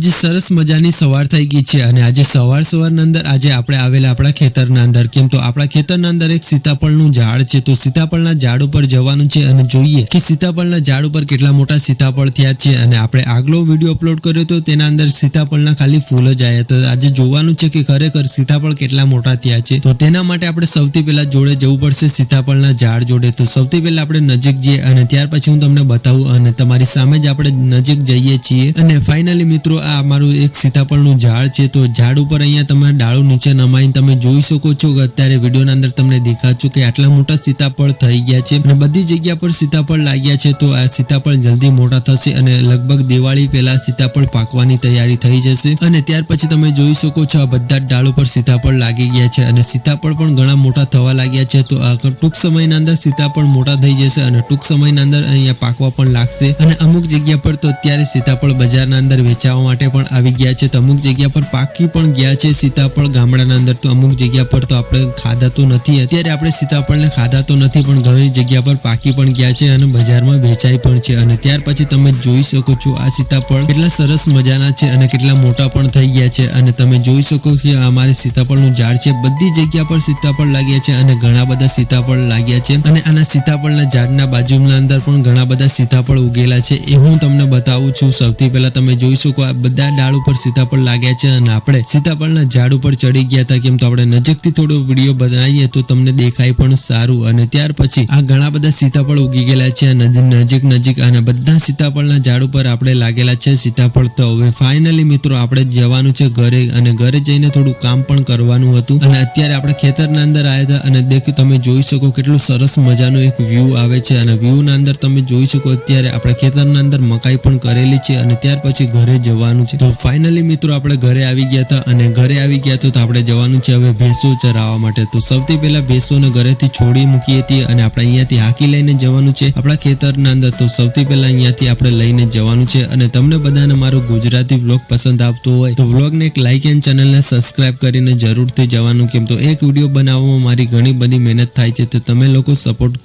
આજે સરસ મજાની સવાર થઈ ગઈ છે અને આજે સવાર સવારના અંદર આજે આપણે આવેલા આપણા ખેતરના અંદર. કેમ તો આપણા ખેતરના અંદર એક સીતાફળનું ઝાડ છે, તો સીતાફળના ઝાડ ઉપર જવાનું છે અને જોઈએ કે સીતાફળના ઝાડ ઉપર કેટલા મોટા સીતાફળ થયા છે અને આપણે આગલો વીડિયો અપલોડ કર્યો હતો તેના અંદર સીતાફળના ખાલી ફૂલ જ આવ્યા તો આજે જોવાનું છે કે ખરેખર સીતાફળ કેટલા મોટા થયા છે. તો તેના માટે આપણે સૌથી પહેલા જોડે જવું પડશે સીતાફળના ઝાડ જોડે. તો સૌથી પહેલા આપણે નજીક જઈએ અને ત્યાર પછી હું તમને બતાવું અને તમારી સામે જ આપણે નજીક જઈએ છીએ. અને ફાઇનલી મિત્રો આ અમારું એક સીતાફળનું ઝાડ છે, તો ઝાડ ઉપર અહીંયા તમે ડાળું નીચે નમાઈને તમે જોઈ શકો છો કે અત્યારે વિડીયોના અંદર તમને દેખાતું કે આટલા મોટા સીતાફળ થઈ ગયા છે અને બધી જગ્યા પર સીતાફળ લાગ્યા છે, તો આ સીતાફળ જલ્દી મોટા થશે અને લગભગ દિવાળી પહેલા સીતાફળ પાકવાની તૈયારી થઈ જશે. અને ત્યાર પછી તમે જોઈ શકો છો આ બધા ડાળ ઉપર સીતાફળ લાગી ગયા છે અને સીતાફળ પણ ઘણા મોટા થવા લાગ્યા છે, તો આ ટૂંક સમયના અંદર સીતાફળ મોટા થઈ જશે અને ટૂંક સમયના અંદર અહીંયા પાકવા પણ લાગશે. અને અમુક જગ્યા પર તો અત્યારે સીતાફળ બજારના અંદર વેચાવા માટે પણ આવી ગયા છે. તો અમુક જગ્યા પર પાકી પણ ગયા છે. સીતાફળ ગામડાના અંદર તો અમુક જગ્યા પર તો આપણે ખાધા તો નથી. અત્યારે આપણે સીતાફળને ખાધા તો નથી, પણ ઘણી જગ્યા પર પાકી પણ ગયા છે અને બજારમાં વેચાય પણ છે. અને ત્યાર પછી તમે જોઈ શકો છો આ સીતાફળ કેટલા સરસ મજાના છે અને કેટલા મોટા પણ થઈ ગયા છે. અને તમે જોઈ શકો કે અમારે સીતાફળનું ઝાડ છે. બધી જગ્યા પર સીતાફળ લાગ્યા છે અને ઘણા બધા સીતાફળ લાગ્યા છે. અને આના સીતાફળના ઝાડના બાજુના અંદર પણ ઘણા બધા સીતાફળ ઉગેલા છે. એ હું તમને બતાવું છું. સૌથી પહેલા તમે જોઈ શકો આ બધા ડાળ ઉપર સીતાફળ લાગ્યા છે અને આપણે સીતાફળના ઝાડ ઉપર ચડી ગયા હતા કેમ તો આપણે નજીકથી થોડો વીડિયો બનાવીએ તો તમને દેખાય પણ સારું. અને ત્યાર પછી આ ઘણા બધા સીતાફળ ઉગી ગયેલા છે નજીક નજીક અને બધા સીતાફળના ઝાડ ઉપર આપણે લાગેલા છે સીતાફળ. તો હવે ફાઇનલી મિત્રો આપણે જવાનું છે ઘરે અને ઘરે જઈને થોડું કામ પણ કરવાનું હતું. અને અત્યારે આપણે ખેતરના અંદર આવ્યા હતા અને દેખ તમે જોઈ શકો કેટલું સરસ મજાનું એક વ્યૂ આવે છે. અને વ્યૂના અંદર તમે જોઈ શકો અત્યારે આપણે ખેતરના અંદર મકાઈ પણ કરેલી છે અને ત્યાર પછી ઘરે જવાનું છે. તો ફાઇનલી મિત્રો આપણે ઘરે આવી ગયા હતા અને ઘરે આવી ગયા તો આપણે જવાનું છે હવે ભેંસો ચરાવવા માટે. તો સૌથી પહેલા ભેંસોને ઘરેથી છોડી મૂકી હતી અને આપણે અહીંયાથી હાકી લઈને જવાનું છે આપણા ખેતરના અંદર. તો સૌથી પહેલા અહીંયાથી આપણે લઈને જવાનું છે અને તમને બધાને મારો ગુજરાતી વ્લોગ પસંદ આવતો હોય તો વ્લોગને એક લાઇક એન્ડ ચેનલને સબસ્ક્રાઇબ કરીને જરૂરથી જવાનું. કેમ તો એક વીડિયો બનાવવામાં મારી ઘણી બધી મહેનત થાય છે. તો તમે લોકો સપોર્ટ